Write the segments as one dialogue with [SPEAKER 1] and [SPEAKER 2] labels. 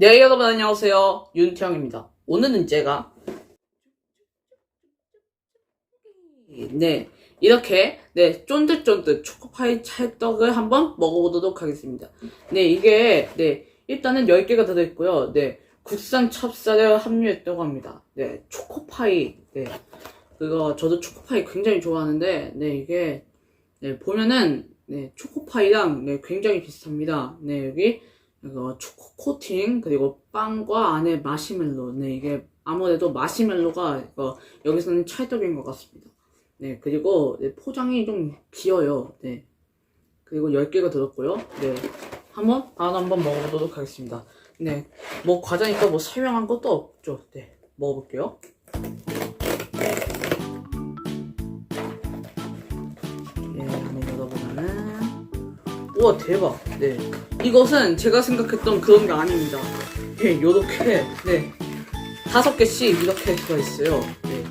[SPEAKER 1] 네, 여러분 안녕하세요. 윤태영입니다. 오늘은 제가 네, 이렇게 네, 쫀득쫀득 초코파이 찰떡을 한번 먹어보도록 하겠습니다. 네, 이게 네, 일단은 10개가 들어있고요. 네, 국산 찹쌀을 함유했다고 합니다. 네, 초코파이 네, 그거 저도 초코파이 굉장히 좋아하는데 네, 이게 네, 보면은 네, 초코파이랑 네, 굉장히 비슷합니다. 네, 여기 이거 초코 코팅 그리고 빵과 안에 마시멜로. 네 이게 아무래도 마시멜로가 이거 여기서는 찰떡인 것 같습니다. 네 그리고 네, 포장이 좀 귀여요. 네. 그리고 10개가 들었고요. 네. 한번 바로 한번 먹어보도록 하겠습니다. 네뭐 과자니까 뭐 설명한 것도 없죠. 네. 먹어볼게요 우와 대박. 네. 이것은 제가 생각했던 그런 게 아닙니다. 네 요렇게 네. 다섯 개씩 이렇게 들어있어요. 네.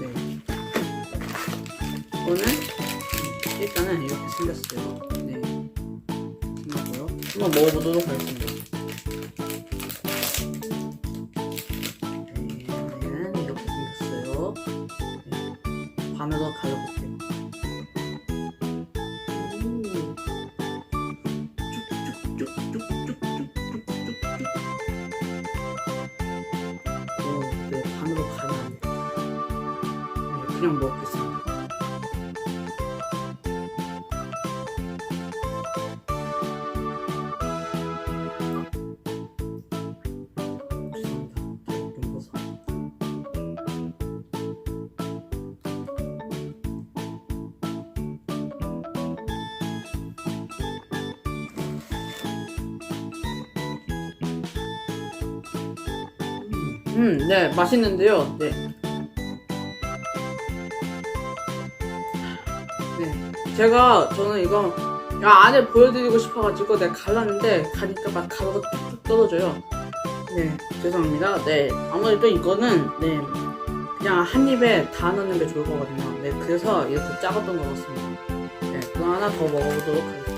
[SPEAKER 1] 네. 이거는 일단은 이렇게 생겼어요. 네. 생겼고요. 한번 먹어보도록 하겠습니다. 네 이렇게 생겼어요. 네, 반으로 갈라볼게요 그냥 먹겠습니다. 음, 네, 맛있는데요. 네. 네. 제가, 저는 이거, 야, 안에 보여드리고 싶어가지고, 내가 갈랐는데, 가니까 막 가루가 뚝뚝 떨어져요. 네, 죄송합니다. 네. 아무래도 이거는, 네. 그냥 한 입에 다 넣는 게 좋을 거거든요. 네, 그래서 이렇게 작았던 것 같습니다. 네, 그럼 하나 더 먹어보도록 하겠습니다.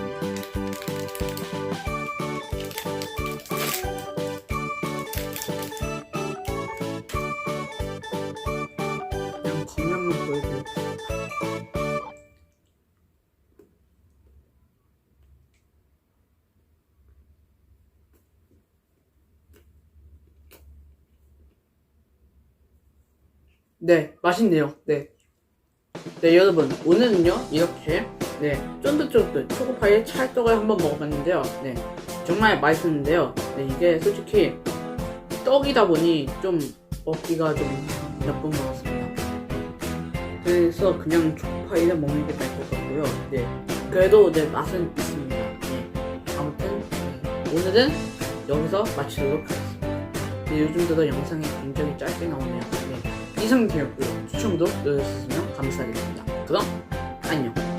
[SPEAKER 1] 네, 맛있네요. 네. 네, 여러분. 오늘은요, 이렇게, 네, 쫀득쫀득 초코파이 찰떡을 한번 먹어봤는데요. 네, 정말 맛있었는데요. 네, 이게 솔직히 떡이다 보니 좀 먹기가 좀 나쁜 것 같습니다. 그래서 그냥 초코파이를 먹는 게 나을 것 같고요. 네, 그래도 네, 맛은 있습니다. 네, 아무튼, 네, 오늘은 여기서 마치도록 하겠습니다. 네, 요즘 들어 영상이 굉장히 짧게 나오네요. 네, 이상 되었고요. 추천도 눌러주시면 감사하겠습니다. 그럼 안녕.